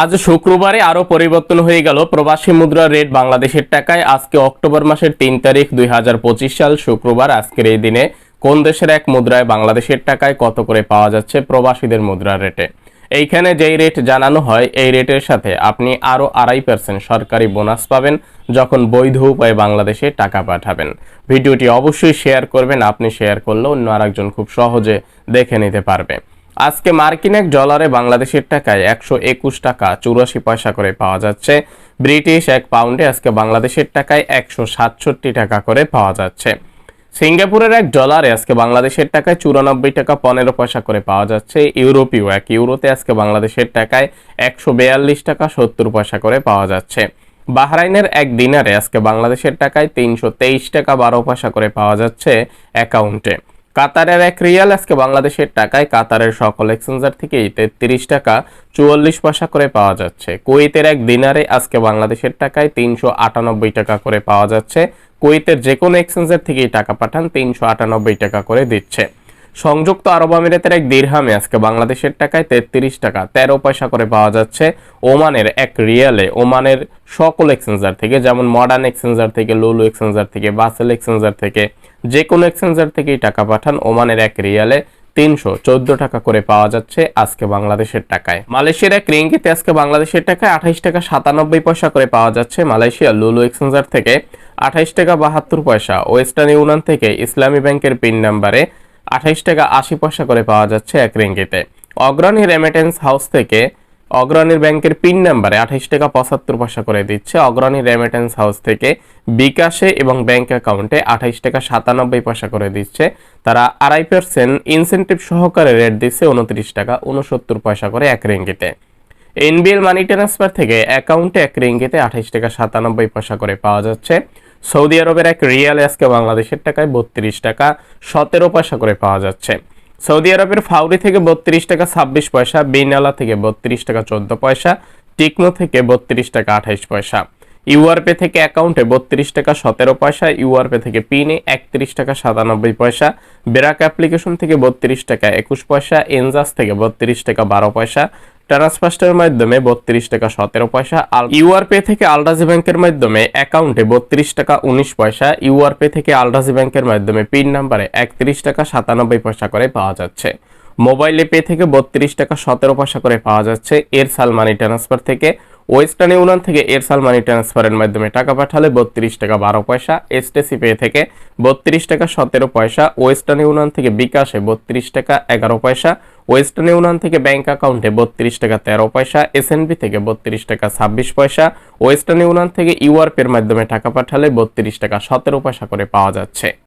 আজ শুক্রবারে আরও পরিবর্তন হয়ে গেল। প্রবাসী মুদ্রার রেট বাংলাদেশের টাকায় আজকে অক্টোবর মাসের তিন তারিখ দুই হাজার পঁচিশ সাল শুক্রবার। আজকের এই দিনে কোন দেশের এক মুদ্রায় বাংলাদেশের টাকায় কত করে পাওয়া যাচ্ছে প্রবাসীদের মুদ্রার রেটে? এইখানে যেই রেট জানানো হয়, এই রেটের সাথে আপনি আরও আড়াই পার্সেন্ট সরকারি বোনাস পাবেন যখন বৈধ উপায়ে বাংলাদেশে টাকা পাঠাবেন। ভিডিওটি অবশ্যই শেয়ার করবেন, আপনি শেয়ার করলে অন্য আরেকজন খুব সহজে দেখে নিতে পারবে। আজকে মার্কিন এক ডলারে বাংলাদেশের টাকায় একশো একুশ টাকা চুরাশি পয়সা করে পাওয়া যাচ্ছে। ব্রিটিশ এক পাউন্ডে আজকে বাংলাদেশের টাকায় একশো সাতষট্টি টাকা করে পাওয়া যাচ্ছে। সিঙ্গাপুরের এক ডলারে আজকে বাংলাদেশের টাকায় চুরানব্বই টাকা পনেরো পয়সা করে পাওয়া যাচ্ছে। ইউরোপীয় এক ইউরোতে আজকে বাংলাদেশের টাকায় একশো বেয়াল্লিশ টাকা সত্তর পয়সা করে পাওয়া যাচ্ছে। বাহরাইনের এক দিনারে আজকে বাংলাদেশের টাকায় তিনশো তেইশ টাকা বারো পয়সা করে পাওয়া যাচ্ছে অ্যাকাউন্টে। কাতারের এক রিয়াল আজকে বাংলাদেশের টাকায় কাতারের সকল এক্সচেঞ্জার থেকেই তেত্রিশ টাকা চুয়াল্লিশ পয়সা করে পাওয়া যাচ্ছে। কুয়েতের এক দিনারে আজকে বাংলাদেশের টাকায় তিনশো আটানব্বই টাকা করে পাওয়া যাচ্ছে। কুয়েতের যে কোনো এক্সচেঞ্জার থেকেই টাকা পাঠান তিনশো আটানব্বই টাকা করে দিচ্ছে। সংযুক্ত আরব আমিরাতের এক দিরহামে আজকে বাংলাদেশের টাকায় তেত্রিশ টাকা তেরো পয়সা করে পাওয়া যাচ্ছে ওমানের এক রিয়ালে। ওমানের সকল এক্সচেঞ্জার থেকে, যেমন মডার্ন এক্সচেঞ্জার থেকে লুলু এক্সচেঞ্জার থেকে বাসেল এক্সচেঞ্জার থেকে, যে কোনো এক্সচেঞ্জার থেকেই টাকা পাঠান ওমানের এক রিয়ালে তিনশো চোদ্দ টাকা করে পাওয়া যাচ্ছে আজকে বাংলাদেশের টাকায়। মালয়েশিয়ার এক রিঙ্গিতে আজকে বাংলাদেশের টাকায় আঠাইশ টাকা সাতানব্বই পয়সা করে পাওয়া যাচ্ছে মালয়েশিয়া লুলু এক্সচেঞ্জার থেকে আঠাইশ টাকা বাহাত্তর পয়সা। ওয়েস্টার্ন ইউনিয়ন থেকে ইসলামী ব্যাংকের পিন নাম্বারে আঠাইশ টাকা আশি পয়সা করে পাওয়া যাচ্ছে এক রেঙ্গিতে। অগ্রণী রেমিটেন্স হাউস থেকে অগ্রণীর ব্যাংকের পিন নাম্বারে আঠাইশ টাকা পঁচাত্তর পয়সা করে দিচ্ছে। অগ্রণী রেমিটেন্স হাউস থেকে বিকাশে এবং ব্যাংক অ্যাকাউন্টে আঠাইশ টাকা সাতানব্বই পয়সা করে দিচ্ছে। তারা আড়াই পার্সেন্ট ইনসেন্টিভ সহকারে রেট দিচ্ছে উনত্রিশ টাকা উনসত্তর পয়সা করে এক রিঙ্গিতে। এনবিএল মানি ট্রান্সফার থেকে অ্যাকাউন্টে এক রেঙ্গিতে আঠাইশ টাকা সাতানব্বই পয়সা করে পাওয়া যাচ্ছে। সৌদি আরবের এক রিয়াল আজকে বাংলাদেশের টাকায় বত্রিশ টাকা সতেরো পয়সা করে পাওয়া যাচ্ছে। সৌদি আরবের ফাউরি থেকে বত্রিশ টাকা ছাব্বিশ পয়সা, বিনালা থেকে বত্রিশ টাকা চোদ্দ পয়সা, টিকনো থেকে বত্রিশ টাকা আঠাইশ পয়সা। ইউআরপে থেকে অ্যাকাউন্টে বত্রিশ টাকা সতেরো পয়সা ইউআরপে থেকে পিনে একত্রিশ টাকা সাতানব্বই পয়সা বেরাক অ্যাপ্লিকেশন থেকে বত্রিশ টাকা একুশ পয়সা এনজাস থেকে বত্রিশ টাকা বারো পয়সা ট্রান্সফার্স্টের মাধ্যমে বত্রিশ টাকা সতেরো পয়সা ইউআরপে থেকে আলডাজি ব্যাংকের মাধ্যমে অ্যাকাউন্টে বত্রিশ টাকা উনিশ পয়সা ইউআরপে থেকে আলডাজি ব্যাংকের মাধ্যমে পিন নাম্বারে একত্রিশ টাকা সাতানব্বই পয়সা করে পাওয়া যাচ্ছে। মোবাইলে পে থেকে বত্রিশ টাকা সতেরো পয়সা করে পাওয়া যাচ্ছে এরসাল মানি ট্রান্সফার থেকে। ওয়েস্টার্ন ইউনিয়ন থেকে এরসাল মানি ট্রান্সফারের মাধ্যমে টাকা পাঠালে বত্রিশ টাকা বারো পয়সা। এসটিসি পে থেকে বত্রিশ টাকা সতেরো পয়সা। ওয়েস্টার্ন ইউনিয়ন থেকে বিকাশে বত্রিশ টাকা এগারো পয়সা। ওয়েস্টার্ন ইউনিয়ন থেকে ব্যাংক অ্যাকাউন্টে বত্রিশ টাকা তেরো পয়সা। এসএনবি থেকে বত্রিশ টাকা ছাব্বিশ পয়সা। ওয়েস্টার্ন ইউনিয়ন থেকে ইউআরপের মাধ্যমে টাকা পাঠালে বত্রিশ টাকা সতেরো পয়সা করে পাওয়া যাচ্ছে।